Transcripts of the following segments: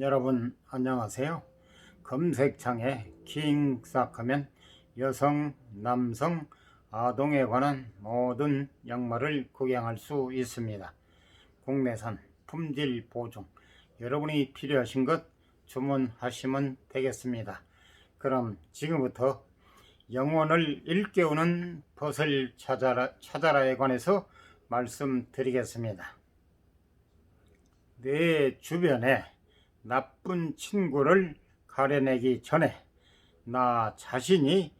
여러분 안녕하세요. 검색창에 킹싹하면 여성, 남성, 아동에 관한 모든 양말을 구경할 수 있습니다. 국내산 품질 보증 여러분이 필요하신 것 주문하시면 되겠습니다. 그럼 지금부터 영혼을 일깨우는 벗을 찾아라, 찾아라에 관해서 말씀드리겠습니다. 내 주변에 나쁜 친구를 가려내기 전에 나 자신이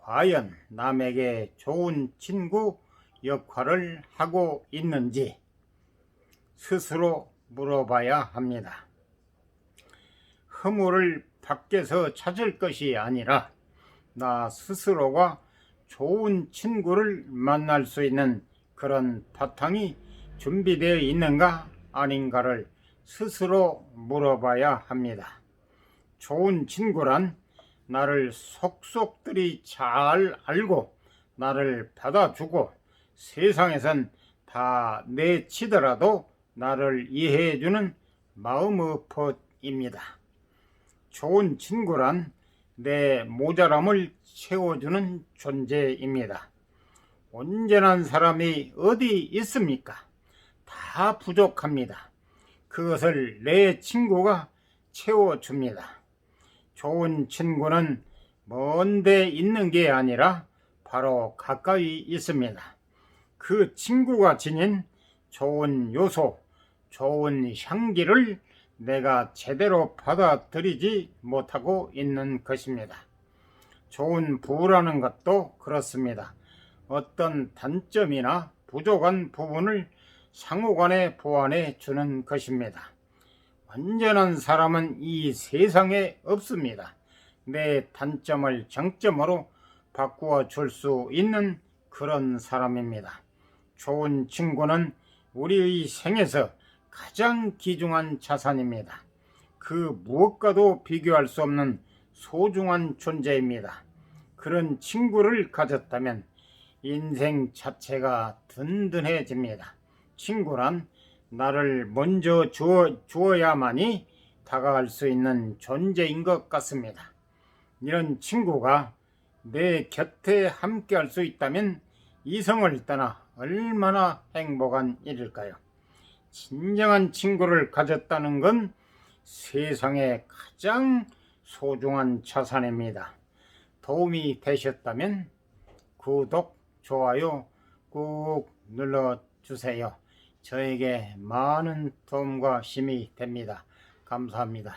과연 남에게 좋은 친구 역할을 하고 있는지 스스로 물어봐야 합니다. 허물을 밖에서 찾을 것이 아니라 나 스스로가 좋은 친구를 만날 수 있는 그런 바탕이 준비되어 있는가 아닌가를 스스로 물어봐야 합니다. 좋은 친구란 나를 속속들이 잘 알고 나를 받아주고 세상에선 다 내치더라도 나를 이해해주는 마음의 벗입니다. 좋은 친구란 내 모자람을 채워주는 존재입니다. 온전한 사람이 어디 있습니까? 다 부족합니다. 그것을 내 친구가 채워줍니다. 좋은 친구는 먼데 있는 게 아니라 바로 가까이 있습니다. 그 친구가 지닌 좋은 요소, 좋은 향기를 내가 제대로 받아들이지 못하고 있는 것입니다. 좋은 부라는 것도 그렇습니다. 어떤 단점이나 부족한 부분을 상호간에 보완해 주는 것입니다. 완전한 사람은 이 세상에 없습니다. 내 단점을 장점으로 바꾸어 줄 수 있는 그런 사람입니다. 좋은 친구는 우리의 생에서 가장 귀중한 자산입니다. 그 무엇과도 비교할 수 없는 소중한 존재입니다. 그런 친구를 가졌다면 인생 자체가 든든해집니다. 친구란 나를 먼저 주어, 주어야만이 다가갈 수 있는 존재인 것 같습니다. 이런 친구가 내 곁에 함께 할 수 있다면 이성을 떠나 얼마나 행복한 일일까요? 진정한 친구를 가졌다는 건 세상에 가장 소중한 자산입니다. 도움이 되셨다면 구독, 좋아요 꾹 눌러주세요. 저에게 많은 도움과 힘이 됩니다. 감사합니다.